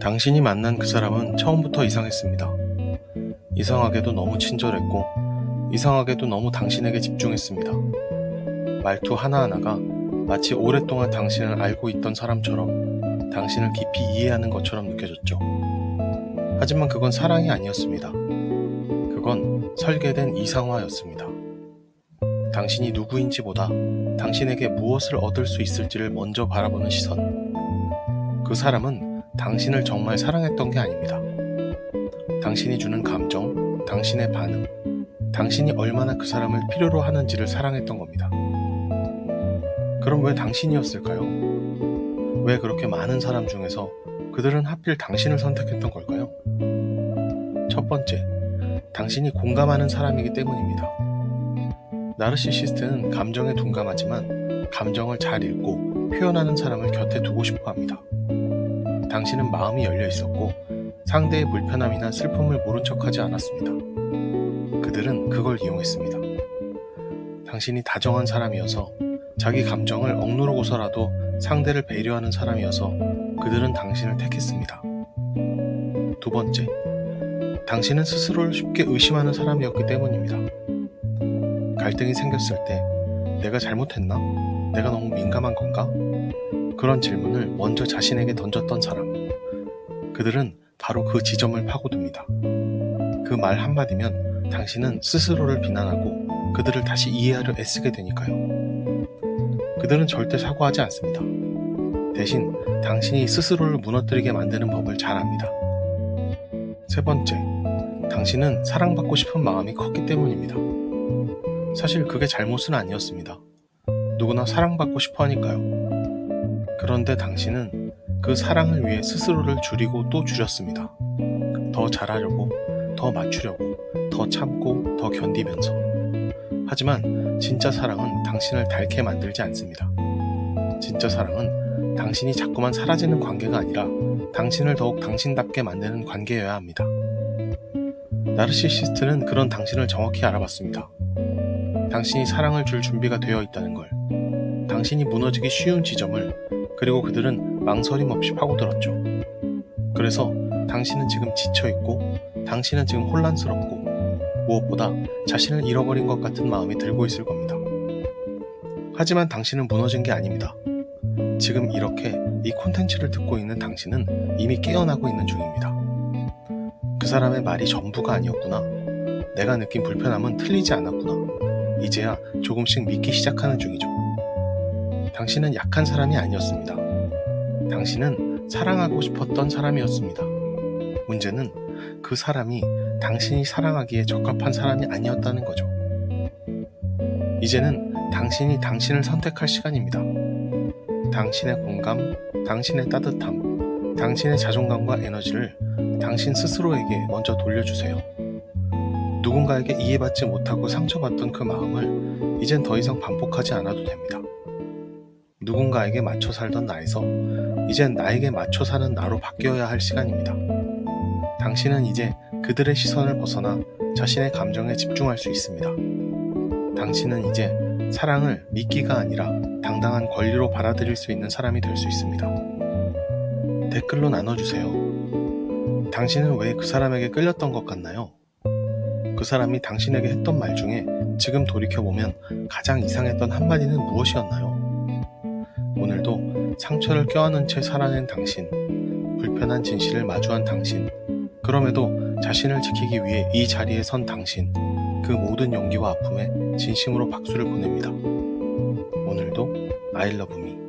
당신이 만난 그 사람은 처음부터 이상했습니다. 이상하게도 너무 친절했고, 이상하게도 너무 당신에게 집중했습니다. 말투 하나하나가 마치 오랫동안 당신을 알고 있던 사람처럼 당신을 깊이 이해하는 것처럼 느껴졌죠. 하지만 그건 사랑이 아니었습니다. 그건 설계된 이상화였습니다. 당신이 누구인지보다 당신에게 무엇을 얻을 수 있을지를 먼저 바라보는 시선. 그 사람은 당신을 정말 사랑했던 게 아닙니다. 당신이 주는 감정, 당신의 반응, 당신이 얼마나 그 사람을 필요로 하는지를 사랑했던 겁니다. 그럼 왜 당신이었을까요? 왜 그렇게 많은 사람 중에서 그들은 하필 당신을 선택했던 걸까요? 첫 번째, 당신이 공감하는 사람이기 때문입니다. 나르시시스트는 감정에 둔감하지만 감정을 잘 읽고 표현하는 사람을 곁에 두고 싶어 합니다. 당신은 마음이 열려 있었고 상대의 불편함이나 슬픔을 모른 척하지 않았습니다. 그들은 그걸 이용했습니다. 당신이 다정한 사람이어서 자기 감정을 억누르고서라도 상대를 배려하는 사람이어서 그들은 당신을 택했습니다. 두 번째, 당신은 스스로를 쉽게 의심하는 사람이었기 때문입니다. 갈등이 생겼을 때 내가 잘못했나? 내가 너무 민감한 건가? 그런 질문을 먼저 자신에게 던졌던 사람. 그들은 바로 그 지점을 파고듭니다. 그 말 한마디면 당신은 스스로를 비난하고 그들을 다시 이해하려 애쓰게 되니까요. 그들은 절대 사과하지 않습니다. 대신 당신이 스스로를 무너뜨리게 만드는 법을 잘 압니다. 세 번째, 당신은 사랑받고 싶은 마음이 컸기 때문입니다. 사실 그게 잘못은 아니었습니다. 누구나 사랑받고 싶어 하니까요. 그런데 당신은 그 사랑을 위해 스스로를 줄이고 또 줄였습니다. 더 잘하려고, 더 맞추려고, 더 참고, 더 견디면서. 하지만 진짜 사랑은 당신을 닳게 만들지 않습니다. 진짜 사랑은 당신이 자꾸만 사라지는 관계가 아니라 당신을 더욱 당신답게 만드는 관계여야 합니다. 나르시시스트는 그런 당신을 정확히 알아봤습니다. 당신이 사랑을 줄 준비가 되어 있다는 걸, 당신이 무너지기 쉬운 지점을, 그리고 그들은 망설임 없이 파고들었죠. 그래서 당신은 지금 지쳐있고, 당신은 지금 혼란스럽고, 무엇보다 자신을 잃어버린 것 같은 마음이 들고 있을 겁니다. 하지만 당신은 무너진 게 아닙니다. 지금 이렇게 이 콘텐츠를 듣고 있는 당신은 이미 깨어나고 있는 중입니다. 그 사람의 말이 전부가 아니었구나. 내가 느낀 불편함은 틀리지 않았구나. 이제야 조금씩 믿기 시작하는 중이죠. 당신은 약한 사람이 아니었습니다. 당신은 사랑하고 싶었던 사람이었습니다. 문제는 그 사람이 당신이 사랑하기에 적합한 사람이 아니었다는 거죠. 이제는 당신이 당신을 선택할 시간입니다. 당신의 공감, 당신의 따뜻함, 당신의 자존감과 에너지를 당신 스스로에게 먼저 돌려주세요. 누군가에게 이해받지 못하고 상처받던 그 마음을 이젠 더 이상 반복하지 않아도 됩니다. 누군가에게 맞춰 살던 나에서 이젠 나에게 맞춰 사는 나로 바뀌어야 할 시간입니다. 당신은 이제 그들의 시선을 벗어나 자신의 감정에 집중할 수 있습니다. 당신은 이제 사랑을 미끼가 아니라 당당한 권리로 받아들일 수 있는 사람이 될 수 있습니다. 댓글로 나눠주세요. 당신은 왜 그 사람에게 끌렸던 것 같나요? 그 사람이 당신에게 했던 말 중에 지금 돌이켜보면 가장 이상했던 한마디는 무엇이었나요? 오늘도 상처를 껴안은 채 살아낸 당신, 불편한 진실을 마주한 당신, 그럼에도 자신을 지키기 위해 이 자리에 선 당신, 그 모든 용기와 아픔에 진심으로 박수를 보냅니다. 오늘도 me.